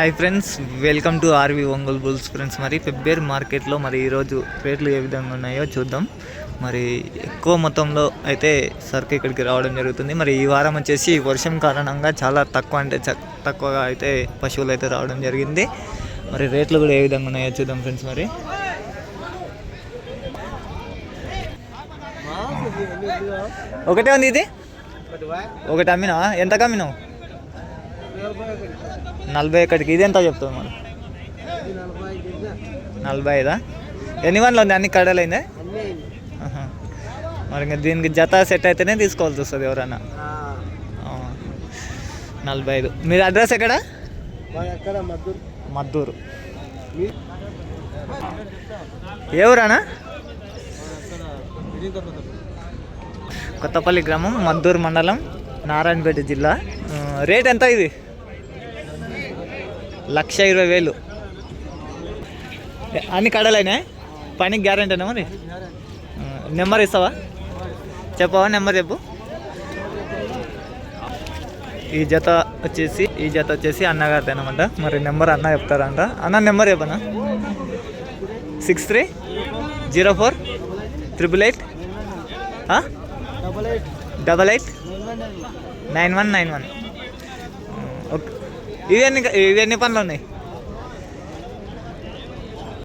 Hi friends welcome to RV Ongole bulls friends మరి ఫిబ్రవరి మార్కెట్లో మరి ఈరోజు రేట్లు ఏ విధంగా ఉన్నాయో చూద్దాం. మరి ఎక్కువ మొత్తంలో అయితే సరుకు ఇక్కడికి రావడం జరుగుతుంది. మరి ఈ వారం వచ్చేసి వర్షం కారణంగా చాలా తక్కువ అంటే తక్కువగా అయితే పశువులు అయితే రావడం జరిగింది. మరి రేట్లు కూడా ఏ విధంగా ఉన్నాయో చూద్దాం ఫ్రెండ్స్ మరి. ఒకటే ఉంది ఇది? ఒకటి అమ్మినావా? ఎంత అమ్మినావు నలభై ఒకటికి. ఇది ఎంత చెప్తావు మనం నలభై ఐదా? ఎన్ని వన్లు ఉంది? అన్ని కడలైందా. మరి ఇంకా దీనికి జత సెట్ అయితేనే తీసుకోవాల్సి వస్తుంది ఎవరన్నా. నలభై ఐదు. మీరు అడ్రస్ ఎక్కడ? మద్దూరు. ఏ ఊరానా కొత్తపల్లి గ్రామం మద్దూరు మండలం నారాయణపేట జిల్లా. రేట్ ఎంత ఇది? లక్ష ఇరవై వేలు. అన్ని కడలైనా పనికి గ్యారంటీనా మరి? నెంబర్ ఇస్తావా? చెప్పవా? నెంబర్ చెప్పు. ఈ జత వచ్చేసి ఈ జత వచ్చేసి అన్నగారిది అనమాట మరి నెంబర్ అన్న చెప్తారంట. అన్న నెంబర్ చెప్పనా? Six three zero four triple eight? Double eight. Double eight? Nine one nine one. Okay. ఇవి ఎన్ని ఇవి ఎన్ని పనులు ఉన్నాయి?